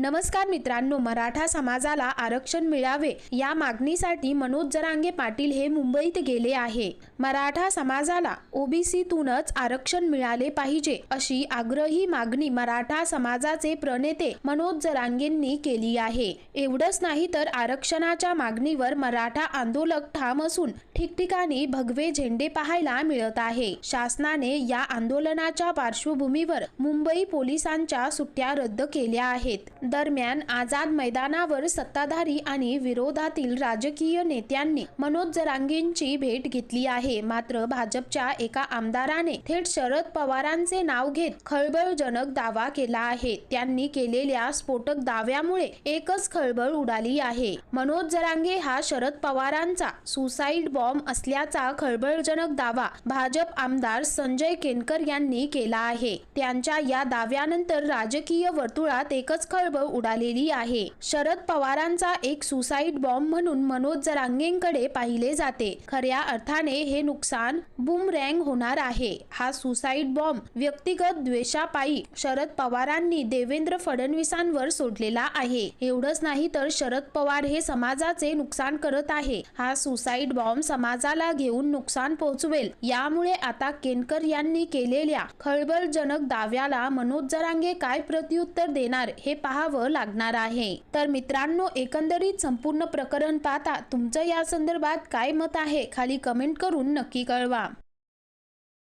नमस्कार मित्रांनो मराठा समाजाला आरक्षण मिळावे या मागणीसाठी मनोज जरांगे पाटील हे मुंबईत गेले आहे. मराठा समाजाला ओबीसीतूनच आरक्षण मिळाले पाहिजे अशी आग्रही मागणी मराठा समाजाचे प्रणेते मनोज जरांगेंनी केली आहे. एवढंच नाही तर आरक्षणाच्या मागणीवर मराठा आंदोलक ठाम असून ठिकठिकाणी भगवे झेंडे पाहायला मिळत आहे. शासनाने या आंदोलनाच्या पार्श्वभूमीवर मुंबई पोलिसांच्या सुट्ट्या रद्द केल्या आहेत. दरम्यान आझाद मैदानावर सत्ताधारी आणि विरोधातील राजकीय नेत्यांनी मनोज जरांगेंची भेट घेतली आहे. मात्र भाजपच्या एका आमदाराने थेट शरद पवारांचे नाव घेत खळबळजनक दावा केला आहे. त्यांनी केलेल्या स्फोटक दाव्यामुळे एकच खळबळ उडाली आहे. मनोज जरांगे हा शरद पवारांचा सुसाईड बॉम्ब असल्याचा खळबळजनक दावा भाजप आमदार संजय केनकर यांनी केला आहे. त्यांच्या या दाव्यानंतर राजकीय वर्तुळात एकच खळबळ उडालेली आहे. शरद पवारांचा एक सुसाईड बॉम्ब म्हणून मनोज जरांगेंकडे पाहिले जाते. खऱ्या अर्थाने हे नुकसान बुमरँग होणार आहे. हा सुसाईड बॉम्ब व्यक्तिगत द्वेषापायी शरद पवारांनी देवेंद्र फडणवीसांवर सोडलेला आहे. एवढंच नाही तर शरद पवार हे समाजाचे नुकसान करत आहे. हा सुसाईड बॉम्ब समाजाला घेऊन नुकसान पोहोचवेल यामुळे आता केनकर यांनी केलेल्या खळबळजनक दाव्याला मनोज जरांगे काय प्रत्युत्तर देणार हे करावं लागणार आहे. तर मित्रांनो एकंदरीत संपूर्ण प्रकरण पाहता तुमचं या संदर्भात काय मत आहे खाली कमेंट करून नक्की कळवा.